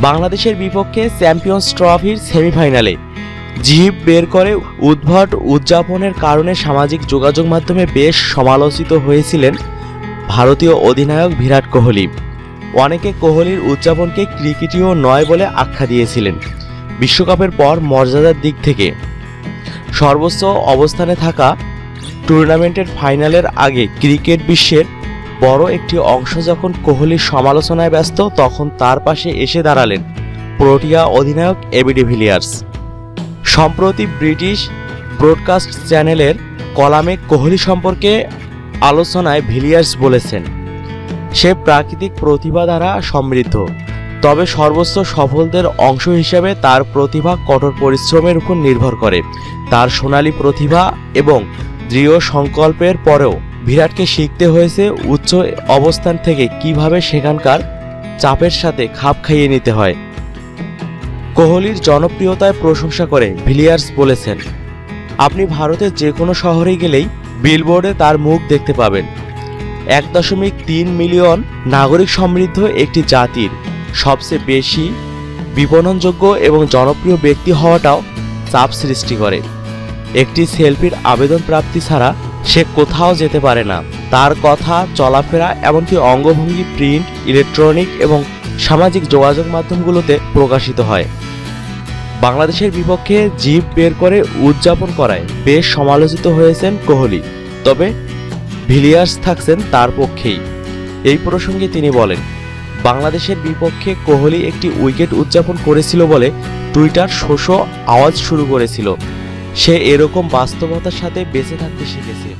বাংলাদেশের বিপক্ষে চ্যাম্পিয়ন্স ট্রফির সেমিফাইনালে। জিপ বের করে উদ্ভট উদযাপনের কারণে সামাজিক যোগাযোগ মাধ্যমে বেশ সমালোচিত হয়েছিলেন ভারতীয় অধিনায়ক বিরাট কোহলি। অনেকে কোহলির উদযাপনকে ক্রিকেটীয় নয় বলে আখ্যা দিয়েছিলেন। বিশ্বকাপের পর মর্যাদার দিক থেকে। সর্বোচ্চ অবস্থানে থাকা টুর্নামেন্টের ফাইনালের আগে ক্রিকেট বিশ্বের বড় একটি অংশ যখন কোহলির সমালোচনায় ব্যস্ত, তখন তার পাশে এসে দাঁড়ালেন প্রোটিয়া অধিনায়ক এবিডি ভিলিয়ার্স। সম্প্রতি ব্রিটিশ ব্রডকাস্ট চ্যানেলের কলামে কোহলি সম্পর্কে আলোচনায় ভিলিয়ার্স বলেছেন, সে প্রাকৃতিক প্রতিভা দ্বারা সমৃদ্ধ, তবে সর্বোচ্চ সফলদের অংশ হিসেবে তার প্রতিভা কঠোর পরিশ্রমের উপর নির্ভর করে। তার সোনালী প্রতিভা এবং দৃঢ় সংকল্পের পরেও বিরাটকে শিখতে হয়েছে উচ্চ অবস্থান থেকে কীভাবে সেখানকার চাপের সাথে খাপ খাইয়ে নিতে হয়। কোহলির জনপ্রিয়তায় প্রশংসা করে ভিলিয়ার্স বলেছেন, আপনি ভারতের যে কোনো শহরে গেলেই বিলবোর্ডে তার মুখ দেখতে পাবেন। এক দশমিক তিন মিলিয়ন নাগরিক সমৃদ্ধ একটি জাতির সবচেয়ে বেশি বিপণনযোগ্য এবং জনপ্রিয় ব্যক্তি হওয়াটাও চাপ সৃষ্টি করে। একটি সেলফির আবেদন প্রাপ্তি ছাড়া সে কোথাও যেতে পারে না। তার কথা, চলাফেরা, এমনকি অঙ্গভঙ্গি, প্রিন্ট, ইলেকট্রনিক এবং সামাজিক যোগাযোগ মাধ্যমগুলোতে প্রকাশিত হয়। বাংলাদেশের বিপক্ষে জিপ বের করে উদযাপন করায় বেশ সমালোচিত হয়েছেন কোহলি। তবে ভিলিয়ার্স থাকছেন তার পক্ষেই। এই প্রসঙ্গে তিনি বলেন, বাংলাদেশের বিপক্ষে কোহলি একটি উইকেট উদযাপন করেছিল বলে টুইটার শোষ আওয়াজ শুরু করেছিল। সে এরকম বাস্তবতার সাথে বেঁচে থাকতে শিখেছে।